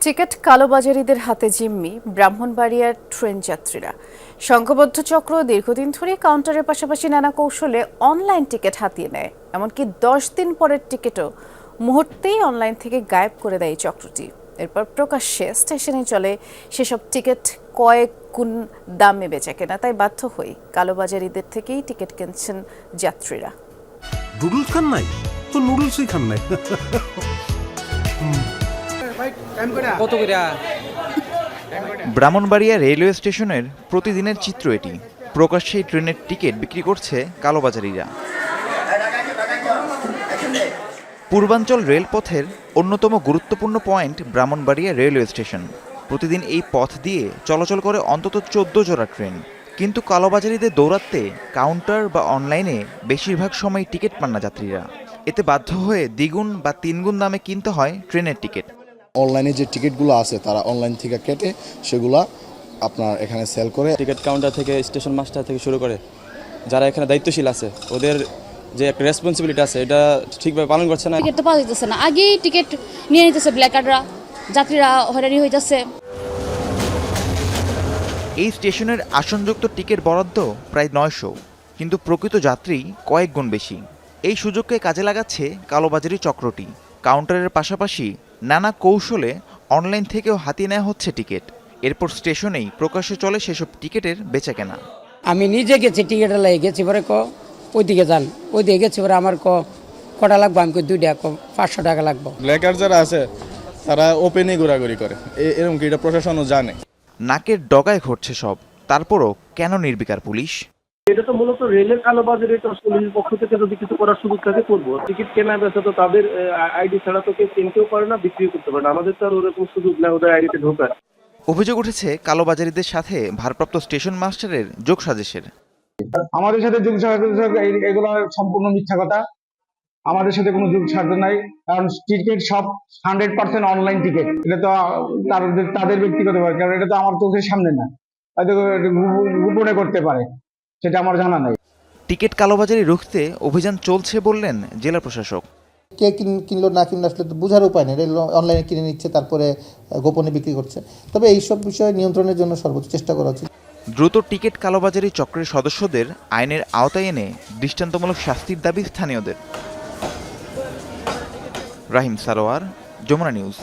Ticket কালোবাজারিদের হাতে জিম্মি ব্রাহ্মণবাড়িয়ার ট্রেন যাত্রীরা। সংঘবদ্ধ চক্র দীর্ঘদিন ধরে কাউন্টারের পাশাপাশি নানা কৌশলে অনলাইন টিকিট হাতিয়ে নেয়। এমনকি দশ দিন পরের টিকিটও মুহূর্তেই অনলাইন থেকে গায়েব করে দেয় এই চক্রটি। এরপর প্রকাশ্যে স্টেশনে চলে সেসব টিকিট কয়েক গুণ দামে বেচা কেনা, তাই বাধ্য হয়ে কালোবাজারিদের থেকেই টিকিট কিনছেন যাত্রীরা। খান নাই? তো খান নাই। ব্রাহ্মণবাড়িয়া রেলওয়ে স্টেশনের প্রতিদিনের চিত্র এটি। প্রকাশ্যে এই ট্রেনের টিকিট বিক্রি করছে কালোবাজারিরা। পূর্বাঞ্চল রেলপথের অন্যতম গুরুত্বপূর্ণ পয়েন্ট ব্রাহ্মণবাড়িয়া রেলওয়ে স্টেশন। প্রতিদিন এই পথ দিয়ে চলাচল করে অন্তত চোদ্দ জোড়া ট্রেন। কিন্তু কালোবাজারিদের দৌড়াতে কাউন্টার বা অনলাইনে বেশিরভাগ সময় টিকিট পান না যাত্রীরা। এতে বাধ্য হয়ে দ্বিগুণ বা তিনগুণ দামে কিনতে হয় ট্রেনের টিকিট। অনলাইনে যে টিকিটগুলো আছে তারা অনলাইন থেকে কেটে সেগুলা আপনার এখানে সেল করে টিকিট কাউন্টার থেকে স্টেশন মাস্টার থেকে শুরু করে যারা এখানে দায়িত্বশীল আছে ওদের যে একটা রেসপন্সিবিলিটি আছে এটা ঠিকভাবে পালন করছে না। টিকিট তো পাওয়া যেতেছে না। আগেই টিকিট নিয়ে নিতেছে ব্ল্যাক কার্ডরা যাত্রীরা হয়রানি হয়ে যাচ্ছে। এই স্টেশনের আসনযুক্ত টিকিট বরাদ্দ প্রায় নয়শো কিন্তু প্রকৃত যাত্রী কয়েক গুণ বেশি। এই সুযোগকে কাজে লাগাচ্ছে কালোবাজারি চক্রটি। কাউন্টারের পাশাপাশি নানা কৌশলে অনলাইন থেকেও হাতিয়ে নেওয়া হচ্ছে টিকিট। এরপর স্টেশনেই প্রকাশ্যে চলে সেসব টিকিটের বেচাকেনা। আমি নিজে গেছি টিকিট লাগে গেছি পরে ক ওইদিকে যান। ওইদিকে গেছি পরে আমার ক কটা লাগবো? আমি কই দুইটা পাঁচশো টাকা লাগবো। ব্ল্যাকার যারা আছে তারা ওপেনে ঘোরাঘুরি করে। এরকম কি এটা প্রশাসনও জানে? নাকের ডগায় ঘটছে সব। তারপরও কেন নির্বিকার পুলিশ? এটা তো মূলত রেলের কালোবাজারে তো পুলিশের পক্ষ থেকে যদি কিছু করার সুযোগ থাকে করব। টিকিট কেনা বেচা তো তাদের আইডি ছাড়া তো কেউ কিনতেও পারে না বিক্রিও করতে পারে না। আমাদের তো আর ওরকম সুযোগ নেই ওদের আইডিতে ঢোকার। অভিযোগ উঠেছে কালোবাজারিদের সাথে ভারপ্রাপ্ত স্টেশন মাস্টারের যোগ সাজেশের। আমাদের সাথে যোগ এগুলো সম্পূর্ণ মিথ্যা কথা। আমাদের সাথে কোনো যোগ সাথে নাই কারণ টিকিট সব হান্ড্রেড পার্সেন্ট অনলাইন টিকিট এটা তো তাদের তাদের ব্যক্তিগত ব্যাপার কারণ এটা তো আমার চোখের সামনে না। হয়তো গোপনে করতে পারে। সেটা আমার জানা নেই। টিকিট কালোবাজারি রুখতে অভিযান চলছে বললেন জেলা প্রশাসক। কে কিন- কিনলো না কিনলো আসলে তো বোঝার উপায় নেই। রেল অনলাইনে কিনে নিচ্ছে তারপরে গোপনে বিক্রি করছে। তবে এইসব বিষয়ে নিয়ন্ত্রণের জন্য সর্বোচ্চ চেষ্টা করা উচিত। দ্রুত টিকিট কালোবাজারি চক্রের সদস্যদের আইনের আওতায় এনে দৃষ্টান্তমূলক শাস্তির দাবি স্থানীয়দের। রাহিম সারোয়ার যমুনা নিউজ।